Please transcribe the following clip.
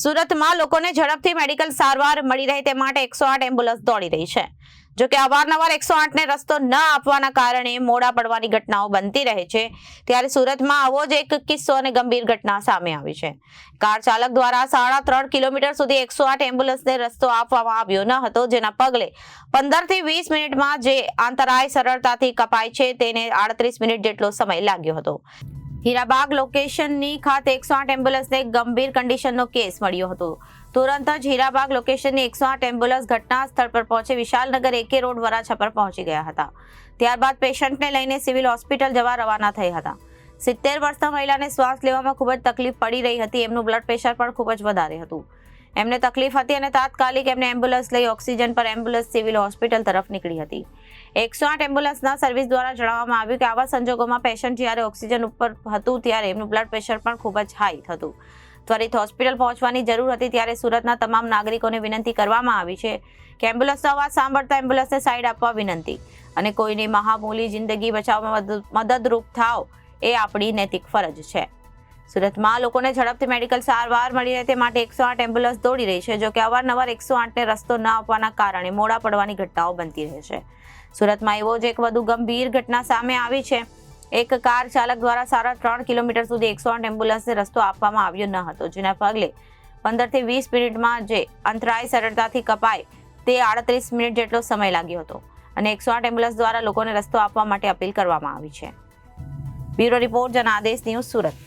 સુરતમાં લોકોને ઝડપથી મેડિકલ સારવાર મળી રહે તે માટે એકસો આઠ એમ્બ્યુલન્સ દોડી રહી છે. જો કે અવારનવાર એકસો આઠને રસ્તો ન આપવાના કારણે મોડા પડવાની ઘટનાઓ બનતી રહે છે. ત્યારે સુરતમાં આવો જ એક કિસ્સો અને ગંભીર ઘટના સામે આવી છે. કાર ચાલક દ્વારા સાડા ત્રણ કિલોમીટર સુધી એકસો આઠ એમ્બ્યુલન્સને રસ્તો આપવામાં આવ્યો ન હતો, જેના પગલે પંદરથી વીસ મિનિટમાં જે આંતરાય સરળતાથી કપાય છે તેને આડત્રીસ મિનિટ જેટલો સમય લાગ્યો હતો. હીરાબાગ લોકેશનની ખાતે એકસો આઠ એમ્બ્યુલન્સને ગંભીર કન્ડિશનનો કેસ મળ્યો હતો. તુરંત જ હીરાબાગ લોકેશનની એકસો આઠ એમ્બ્યુલન્સ ઘટના સ્થળ પર પહોંચી વિશાલનગર એકે રોડ વરાછા પર પહોંચી ગયા હતા. ત્યારબાદ પેશન્ટને લઈને સિવિલ હોસ્પિટલ જવા રવાના થઈ હતા. સિત્તેર વર્ષના મહિલાને શ્વાસ લેવામાં ખૂબ જ તકલીફ પડી રહી હતી. એમનું બ્લડ પ્રેશર પણ ખૂબ જ વધારે હતું. એમને તકલીફ હતી અને તાત્કાલિક એમને એમ્બ્યુલન્સ લઈ ઓક્સિજન પર એમ્બ્યુલન્સ સિવિલ હોસ્પિટલ તરફ નીકળી હતી. એકસો આઠ એમ્બ્યુલન્સના સર્વિસ દ્વારા જણાવવામાં આવ્યું કે આવા સંજોગોમાં પેશન્ટ જ્યારે ઓક્સિજન ઉપર હતું ત્યારે એમનું બ્લડ પ્રેશર પણ ખૂબ જ હાઈ થતું ત્વરિત હોસ્પિટલ પહોંચવાની જરૂર હતી ત્યારે સુરતના તમામ નાગરિકોને વિનંતી કરવામાં આવી છે કે એમ્બ્યુલન્સનો અવાજ સાંભળતા એમ્બ્યુલન્સને સાઈડ આપવા વિનંતી. અને કોઈની મહામૂલી જિંદગી બચાવવામાં મદદરૂપ થાવ એ આપણી નૈતિક ફરજ છે. સુરતમાં લોકોને ઝડપથી મેડિકલ સારવાર મળી રહે તે માટે એકસો આઠ એમ્બ્યુલન્સ દોડી રહી છે, જો કે અવારનવાર એકસો આઠને રસ્તો ન આપવાના કારણે મોડા પડવાની ઘટનાઓ બનતી રહે છે. સુરતમાં એવો જ એક વધુ ગંભીર ઘટના સામે આવી છે. એક કાર ચાલક દ્વારા સાડા ત્રણ કિલોમીટર સુધી એકસો આઠ એમ્બ્યુલન્સને રસ્તો આપવામાં આવ્યો ન હતો, જેના પગલે પંદરથી વીસ મિનિટમાં જે અંતરાય સરળતાથી કપાય તે આડત્રીસ મિનિટ જેટલો સમય લાગ્યો હતો અને એકસો આઠ એમ્બ્યુલન્સ દ્વારા લોકોને રસ્તો આપવા માટે અપીલ કરવામાં આવી છે. Bureau report, Janadesh news Surat.